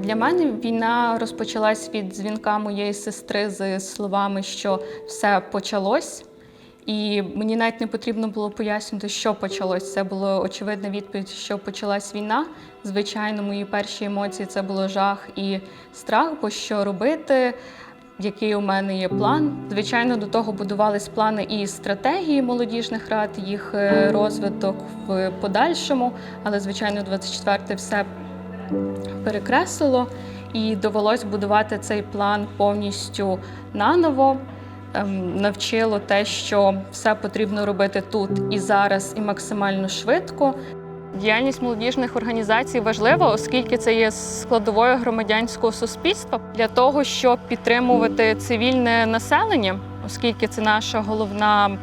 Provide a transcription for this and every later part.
Для мене війна розпочалась від дзвінка моєї сестри з словами, що все почалось. І мені навіть не потрібно було пояснювати, що почалось. Це була очевидна відповідь, що почалась війна. Звичайно, мої перші емоції це було жах і страх, бо що робити, який у мене є план. Звичайно, до того будувались плани і стратегії молодіжних рад, їх е, розвиток в подальшому. Але, звичайно, 24 все перекреслило і довелось будувати цей план повністю наново. Ем, Навчило те, що все потрібно робити тут і зараз, і максимально швидко. Діяльність молодіжних організацій важлива, оскільки це є складовою громадянського суспільства для того, щоб підтримувати цивільне населення, оскільки це наша головна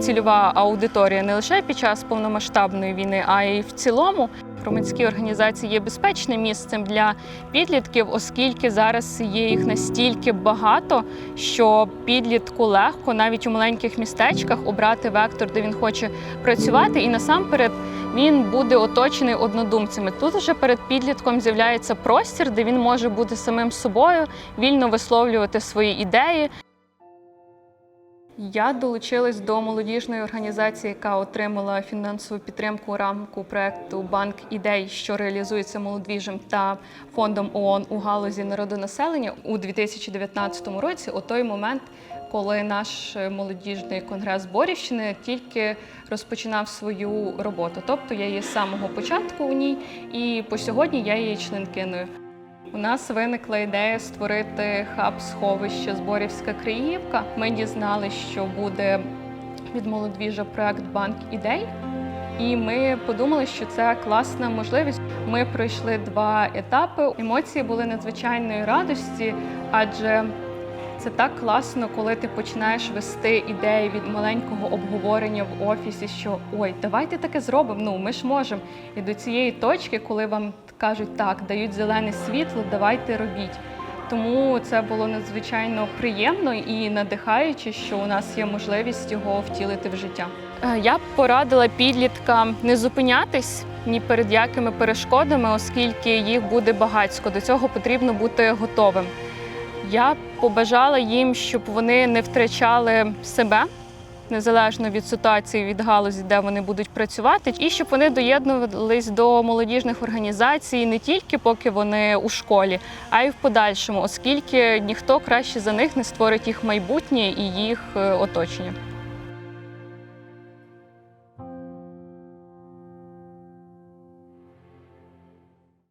цільова аудиторія не лише під час повномасштабної війни, а й в цілому. Громадські організації є безпечним місцем для підлітків, оскільки зараз є їх настільки багато, що підлітку легко навіть у маленьких містечках обрати вектор, де він хоче працювати, і насамперед він буде оточений однодумцями. Тут вже перед підлітком з'являється простір, де він може бути самим собою, вільно висловлювати свої ідеї. Я долучилась до молодіжної організації, яка отримала фінансову підтримку у рамку проекту Банк ідей, що реалізується молодвіжем та фондом ООН у галузі народонаселення у 2019 році. У той момент, коли наш молодіжний конгрес Борівщини тільки розпочинав свою роботу. Тобто я є з самого початку у ній, і по сьогодні я є членкиною. У нас виникла ідея створити хаб сховище Зборівська Криївка. Ми дізналися, що буде від молодвіжа проект Банк ідей. І ми подумали, що це класна можливість. Ми пройшли два етапи. Емоції були надзвичайної радості, адже це так класно, коли ти починаєш вести ідеї від маленького обговорення в офісі, що ой, давайте таке зробимо. Ну ми ж можемо. І до цієї точки, коли вам кажуть так, дають зелене світло, давайте робіть. Тому це було надзвичайно приємно і надихаюче, що у нас є можливість його втілити в життя. Е, Я б порадила підліткам не зупинятись ні перед якими перешкодами, оскільки їх буде багатько. До цього потрібно бути готовим. Я побажала їм, щоб вони не втрачали себе незалежно від ситуації, від галузі, де вони будуть працювати, і щоб вони доєднувались до молодіжних організацій не тільки поки вони у школі, а й в подальшому, оскільки ніхто краще за них не створить їх майбутнє і їх е, оточення.